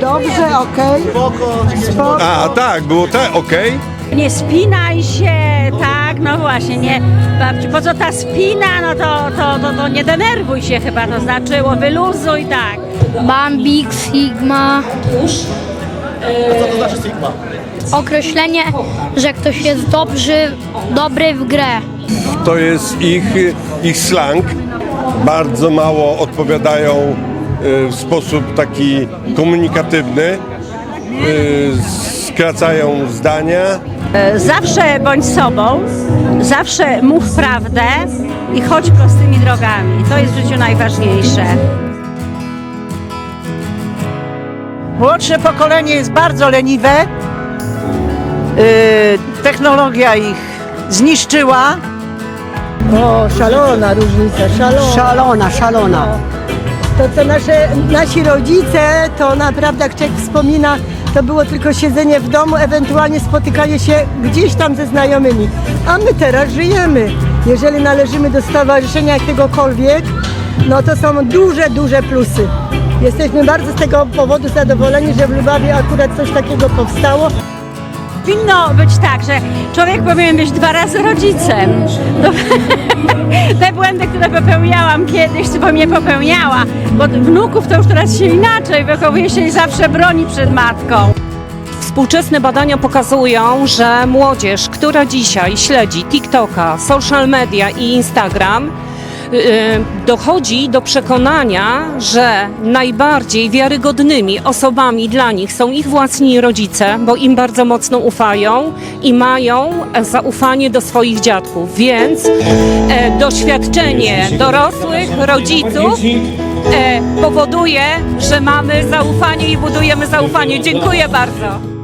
dobrze, okej. Spoko. A, tak, było te, okej. Nie spinaj się, tak, no właśnie, nie. Babci, po co ta spina, no to, to, to, to nie denerwuj się chyba, to znaczyło, wyluzuj, tak. Bambik, Sigma. Co to znaczy Sigma? Określenie, że ktoś jest dobry, dobry w grę. To jest ich, ich slang. Bardzo mało odpowiadają w sposób taki komunikatywny. Y, Skracają zdania. E, Zawsze bądź sobą, zawsze mów prawdę i chodź prostymi drogami. To jest w życiu najważniejsze. Młodsze pokolenie jest bardzo leniwe. Yy, technologia ich zniszczyła. O, szalona różnica, szalona. Szalona, szalona. To co nasze, nasi rodzice, to naprawdę jak człowiek wspomina, to było tylko siedzenie w domu, ewentualnie spotykanie się gdzieś tam ze znajomymi. A my teraz żyjemy. Jeżeli należymy do stowarzyszenia jakiegokolwiek, no to są duże, duże plusy. Jesteśmy bardzo z tego powodu zadowoleni, że w Lubawie akurat coś takiego powstało. Powinno być tak, że człowiek powinien być dwa razy rodzicem. To, popełniałam kiedyś, to nie popełniała, bo wnuków to już teraz się inaczej wychowuje się i zawsze broni przed matką. Współczesne badania pokazują, że młodzież, która dzisiaj śledzi TikToka, social media i Instagram, dochodzi do przekonania, że najbardziej wiarygodnymi osobami dla nich są ich własni rodzice, bo im bardzo mocno ufają i mają zaufanie do swoich dziadków. Więc e, doświadczenie dorosłych rodziców e, powoduje, że mamy zaufanie i budujemy zaufanie. Dziękuję bardzo.